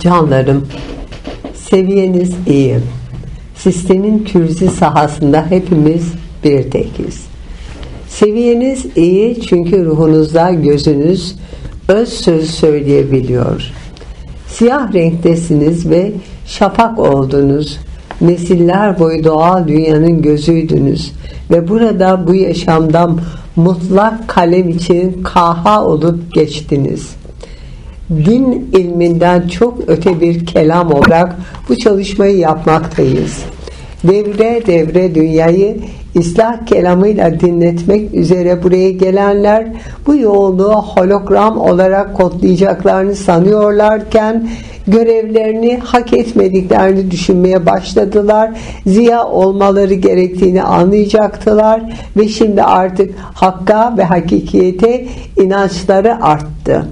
Canlarım, seviyeniz iyi. Sistemin kürzi sahasında hepimiz bir tekiz. Seviyeniz iyi çünkü ruhunuzda gözünüz öz söz söyleyebiliyor. Siyah renktesiniz ve şafak oldunuz. Nesiller boyu doğal dünyanın gözüydünüz ve burada bu yaşamdan mutlak kalem için kaha olup geçtiniz din ilminden çok öte bir kelam olarak bu çalışmayı yapmaktayız. Devre devre dünyayı İslah kelamıyla dinletmek üzere buraya gelenler bu yoğunluğu hologram olarak kodlayacaklarını sanıyorlarken görevlerini hak etmediklerini düşünmeye başladılar. Ziya olmaları gerektiğini anlayacaktılar ve şimdi artık hakka ve hakikiyete inançları arttı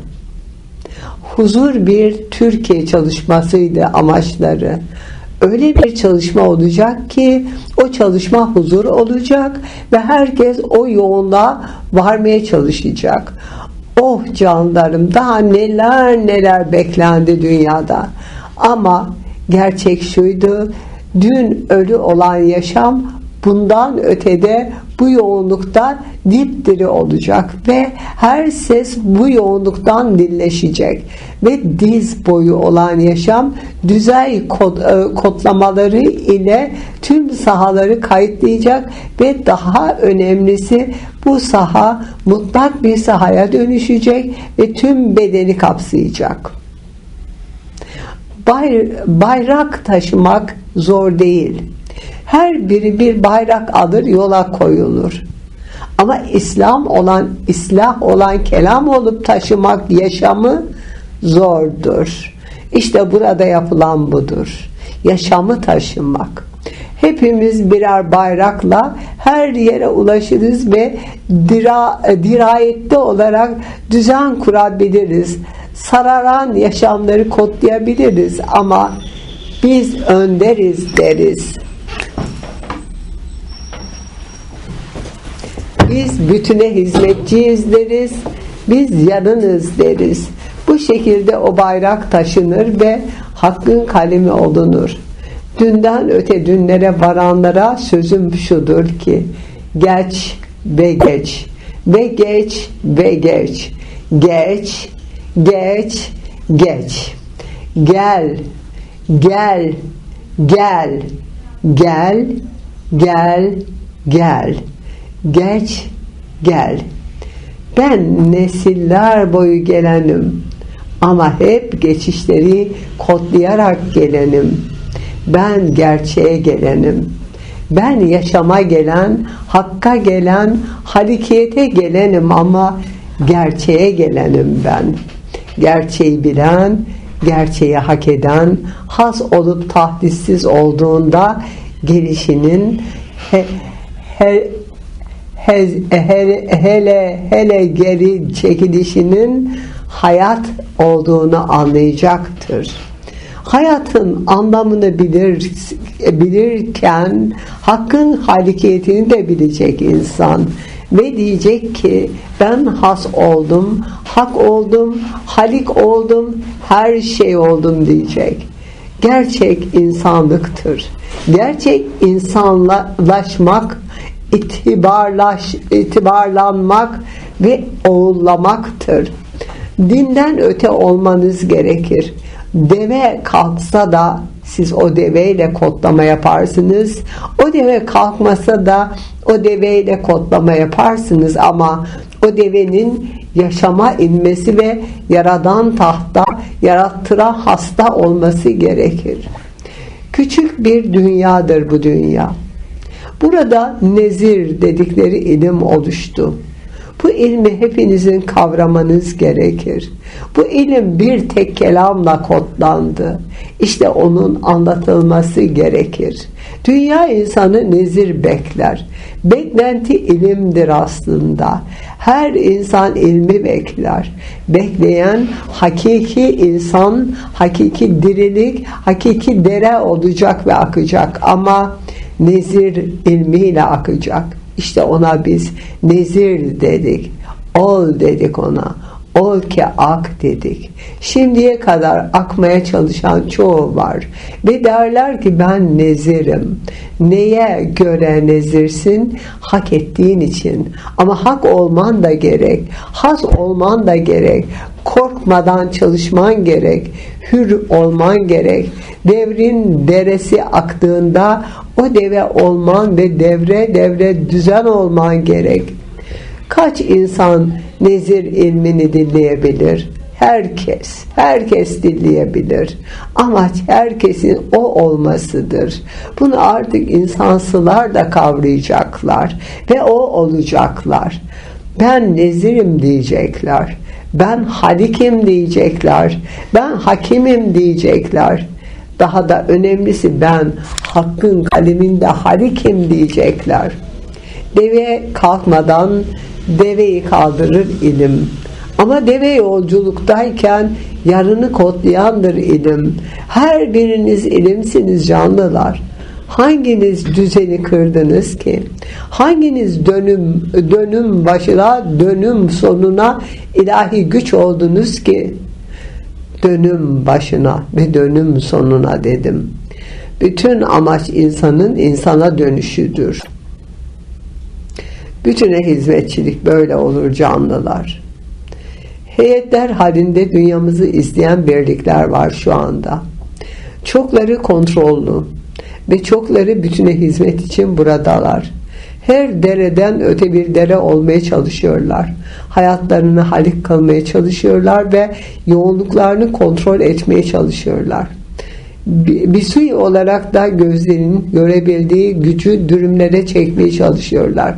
huzur bir Türkiye çalışmasıydı amaçları. Öyle bir çalışma olacak ki o çalışma huzur olacak ve herkes o yoğunluğa varmaya çalışacak. Oh canlarım daha neler neler beklendi dünyada. Ama gerçek şuydu. Dün ölü olan yaşam bundan ötede bu yoğunlukta dipdiri olacak ve her ses bu yoğunluktan dilleşecek ve diz boyu olan yaşam düzey kod, e, kodlamaları ile tüm sahaları kayıtlayacak ve daha önemlisi bu saha mutlak bir sahaya dönüşecek ve tüm bedeni kapsayacak. Bay, bayrak taşımak zor değil her biri bir bayrak alır yola koyulur. Ama İslam olan, İslah olan kelam olup taşımak yaşamı zordur. İşte burada yapılan budur. Yaşamı taşımak. Hepimiz birer bayrakla her yere ulaşırız ve dira, dirayetli olarak düzen kurabiliriz. Sararan yaşamları kodlayabiliriz ama biz önderiz deriz. Biz bütüne hizmetçiyiz deriz. Biz yanınız deriz. Bu şekilde o bayrak taşınır ve hakkın kalemi olunur. Dünden öte dünlere varanlara sözüm şudur ki geç ve geç ve geç ve geç geç geç geç gel gel gel gel gel gel Geç gel. Ben nesiller boyu gelenim ama hep geçişleri kodlayarak gelenim. Ben gerçeğe gelenim. Ben yaşama gelen, hakka gelen, harekete gelenim ama gerçeğe gelenim ben. Gerçeği bilen, gerçeği hak eden, has olup tahdissiz olduğunda gelişinin he, he, hele, hele hele geri çekilişinin hayat olduğunu anlayacaktır. Hayatın anlamını bilir, bilirken hakkın halikiyetini de bilecek insan ve diyecek ki ben has oldum, hak oldum, halik oldum, her şey oldum diyecek. Gerçek insanlıktır. Gerçek insanlaşmak itibarlaş, itibarlanmak ve oğullamaktır. Dinden öte olmanız gerekir. Deve kalksa da siz o deveyle kodlama yaparsınız. O deve kalkmasa da o deveyle kodlama yaparsınız ama o devenin yaşama inmesi ve yaradan tahta yarattıra hasta olması gerekir. Küçük bir dünyadır bu dünya. Burada nezir dedikleri ilim oluştu. Bu ilmi hepinizin kavramanız gerekir. Bu ilim bir tek kelamla kodlandı. İşte onun anlatılması gerekir. Dünya insanı nezir bekler. Beklenti ilimdir aslında. Her insan ilmi bekler. Bekleyen hakiki insan, hakiki dirilik, hakiki dere olacak ve akacak. Ama nezir ilmiyle akacak. İşte ona biz nezir dedik. Ol dedik ona. Ol ki ak dedik. Şimdiye kadar akmaya çalışan çoğu var. Ve derler ki ben nezirim. Neye göre nezirsin? Hak ettiğin için. Ama hak olman da gerek. Has olman da gerek. Korkmadan çalışman gerek. Hür olman gerek. Devrin deresi aktığında o deve olman ve devre devre düzen olman gerek. Kaç insan nezir ilmini dinleyebilir? Herkes, herkes dinleyebilir. Amaç herkesin o olmasıdır. Bunu artık insansılar da kavrayacaklar ve o olacaklar. Ben nezirim diyecekler. Ben halikim diyecekler. Ben hakimim diyecekler. Daha da önemlisi ben hakkın kaleminde halikim diyecekler. Deve kalkmadan deveyi kaldırır ilim. Ama deve yolculuktayken yarını kodlayandır ilim. Her biriniz ilimsiniz canlılar. Hanginiz düzeni kırdınız ki? Hanginiz dönüm dönüm başına, dönüm sonuna ilahi güç oldunuz ki? Dönüm başına ve dönüm sonuna dedim. Bütün amaç insanın insana dönüşüdür. Bütüne hizmetçilik böyle olur canlılar. Heyetler halinde dünyamızı izleyen birlikler var şu anda. Çokları kontrollü ve çokları bütüne hizmet için buradalar. Her dereden öte bir dere olmaya çalışıyorlar. Hayatlarını halik kılmaya çalışıyorlar ve yoğunluklarını kontrol etmeye çalışıyorlar. Bir suyu olarak da gözlerinin görebildiği gücü dürümlere çekmeye çalışıyorlar.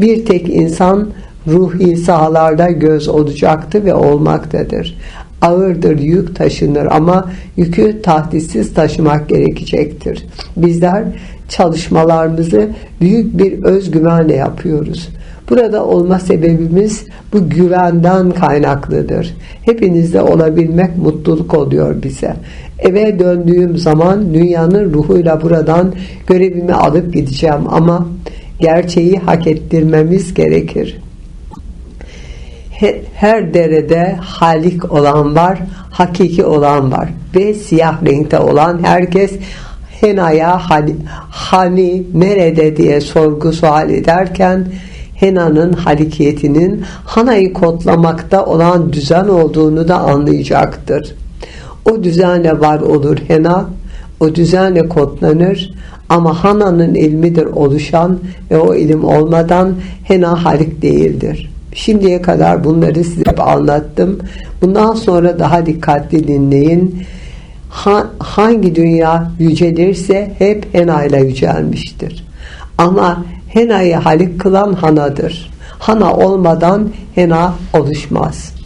Bir tek insan ruhi sahalarda göz olacaktı ve olmaktadır. Ağırdır yük taşınır ama yükü tahdissiz taşımak gerekecektir. Bizler çalışmalarımızı büyük bir özgüvenle yapıyoruz. Burada olma sebebimiz bu güvenden kaynaklıdır. Hepinizde olabilmek mutluluk oluyor bize. Eve döndüğüm zaman dünyanın ruhuyla buradan görevimi alıp gideceğim ama gerçeği hak ettirmemiz gerekir. Her derede halik olan var, hakiki olan var ve siyah renkte olan herkes henaya hani, hani nerede diye sorgu sual ederken henanın halikiyetinin hanayı kodlamakta olan düzen olduğunu da anlayacaktır. O düzenle var olur hena, o düzenle kodlanır ama Hana'nın ilmidir oluşan ve o ilim olmadan Hena halik değildir. Şimdiye kadar bunları size anlattım. Bundan sonra daha dikkatli dinleyin. Ha, hangi dünya yücelirse hep Hena ile yücelmiştir. Ama Hena'yı halik kılan Hana'dır. Hana olmadan Hena oluşmaz.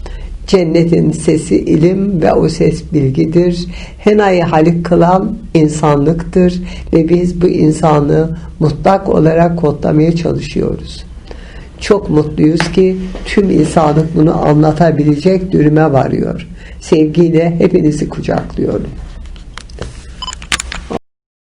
Cennetin sesi ilim ve o ses bilgidir. Hena'yı halik kılan insanlıktır ve biz bu insanı mutlak olarak kodlamaya çalışıyoruz. Çok mutluyuz ki tüm insanlık bunu anlatabilecek dürüme varıyor. Sevgiyle hepinizi kucaklıyorum.